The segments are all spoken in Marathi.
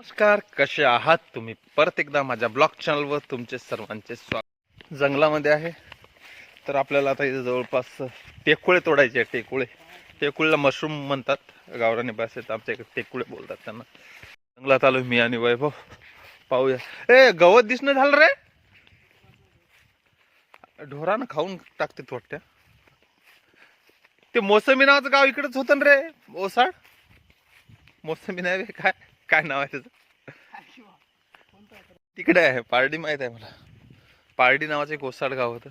नमस्कार कसे आहात तुम्ही? परत एकदा माझ्या ब्लॉग चॅनलवर तुमचे सर्वांचे स्वागत. जंगलामध्ये आहे. तर आपल्याला आता इथे जवळपास टेकुळे तोडायचे आहे टेकुळे. टेकुळेला मशरूम म्हणतात. गावरानी भाषेत आमच्या इकडे टेकुळे बोलतात त्यांना. जंगलात आलो मी आणि वैभव. पाहूया. ए गवत दिसणं झालं रे! ढोरानं खाऊन टाकते वाटत्या ते मोसमी नावाचं गाव इकडेच होतं ना रे ओसाड. मोसमी नाही काय? काय नाव आहे त्याचं? तिकडे आहे पारडी माहीत आहे मला. पारडी नावाचं एक ओसाड गाव होतं.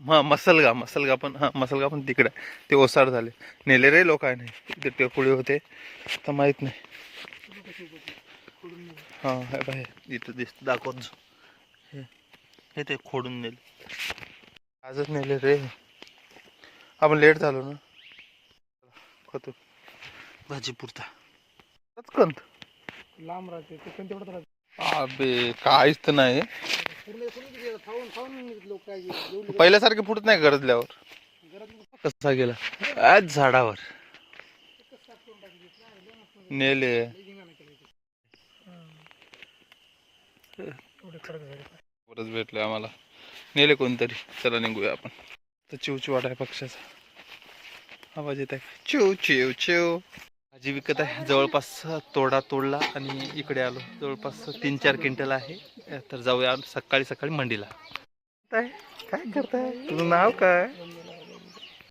हा मसलगा मसलगा पण हा मसलगा पण तिकडे. ते ओसाड झाले. नेले रे लोक आहे नाही तिथे टेकुळे होते. तर माहीत नाही. हा हे बाय इथं दिसत दाखवत हे हे ते खोडून नेले. आजच नेले रे. आपण लेट झालो ना. खातो भाजी पुरता कंत लांब राहते ते पण तेवढंच राहते. अबे काहीच तर नाही. पूर्ण पूर्ण किती येतात? खाऊन खाऊन लोक काय जेवली पहिल्यासारखे फुटत नाही गरजल्यावर. कसा गेला? आज झाडावर. नेले. एवढे खरं झाले. परत भेटले आम्हाला. नेले कोणतरी. चला निघूया आपण. तर चिवचिव वाट आहे पक्षाचा. आवाज येत आहे चिव चिव चिव. भाजी विकत आहे. जवळपास तोडा तोडला आणि इकडे आलो. जवळपास तीन चार क्विंटल आहे. तर जाऊया सकाळी सकाळी मंडीला. काय काय करताय? तुझं नाव काय?